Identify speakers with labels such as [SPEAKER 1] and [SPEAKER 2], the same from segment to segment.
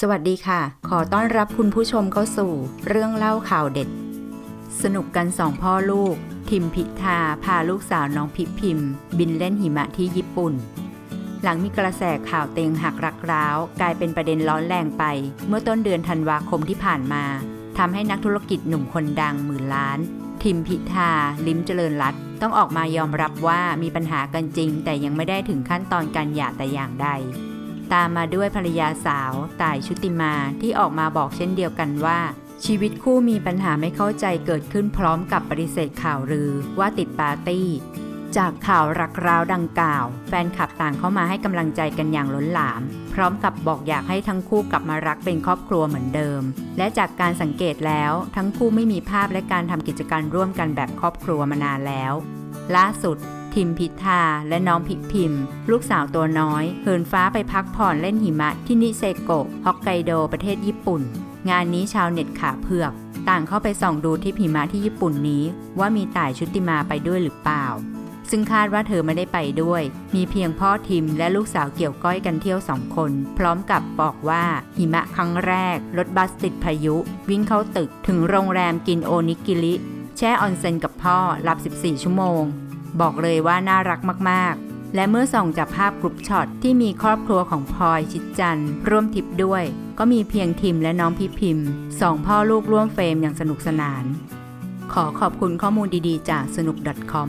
[SPEAKER 1] สวัสดีค่ะ ขอต้อนรับคุณผู้ชมเข้าสู่ เรื่องเล่าข่าวเด็ด สนุกกันสองพ่อลูก ทิมพิธาพาลูกสาวน้องพิพิม บินเล่นหิมะที่ญี่ปุ่น หลังมีกระแสข่าวเต็งหักรักร้าว กลายเป็นประเด็นร้อนแรงไป เมื่อต้นเดือนธันวาคมที่ผ่านมาทำให้นักธุรกิจหนุ่มคนดังหมื่นล้าน ทิมพิธา ลิ้มเจริญรัตต้องออกมายอมรับว่ามีปัญหากันจริง แต่ยังไม่ได้ถึงขั้นตอนการหย่าแต่อย่างใด ตามมาด้วยภรรยาสาวต่ายชุติมาที่ออกมาบอกเช่นเดียวกันว่า ชีวิตคู่มีปัญหาไม่เข้าใจเกิดขึ้นพร้อมกับปฏิเสธข่าวลือว่าติดปาร์ตี้ จากข่าวรักร้าวดังกล่าว แฟนคลับต่างเข้ามาให้กำลังใจกันอย่างล้นหลาม พร้อมกับบอกอยากให้ทั้งคู่กลับมารักเป็นครอบครัวเหมือนเดิม และจากการสังเกตแล้ว ทั้งคู่ไม่มีภาพและการทำกิจการร่วมกันแบบครอบครัวมานานแล้วล่าสุด ทิมพิธาและน้องพิพิมลูกสาวตัวน้อยเหินฟ้าไปพักผ่อนเล่นหิมะที่นิเซโกะฮอกไกโดประเทศญี่ปุ่น งานนี้ชาวเน็ตขาเผือก ต่างเข้าไปส่องดูที่หิมะที่ญี่ปุ่นนี้ ว่ามีต่ายชุติมาไปด้วยหรือเปล่า ซึ่งคาดว่าเธอไม่ได้ไปด้วย มีเพียงพ่อทิมและลูกสาวเกี่ยวก้อยกันเที่ยวสองคน พร้อมกับบอกว่าหิมะครั้งแรกรถบัสติดพายุ วิ่งเข้าตึกถึงโรงแรมกินโอนิกิริแช่ออนเซ็นกับพ่อรับ 14 ชั่วโมง บอกเลยว่าน่ารักมากๆ และเมื่อส่องจากภาพกรุ๊ปช็อตที่มีครอบครัวของพลอยชิดจันร่วมทิปด้วย ก็มีเพียงทิมและน้องพิพิมพ์สองพ่อลูกร่วมเฟรมอย่างสนุกสนาน ขอขอบคุณข้อมูลดีๆ จากสนุก .com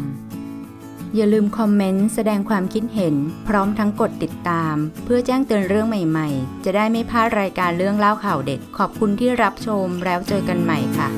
[SPEAKER 1] อย่าลืมคอมเมนต์แสดงความคิดเห็น พร้อมทั้งกดติดตาม เพื่อแจ้งเตือนเรื่องใหม่ๆ จะได้ไม่พลาดรายการเรื่องเล่าข่าวเด็ดขอบคุณที่รับชมแล้วเจอกันใหม่ค่ะ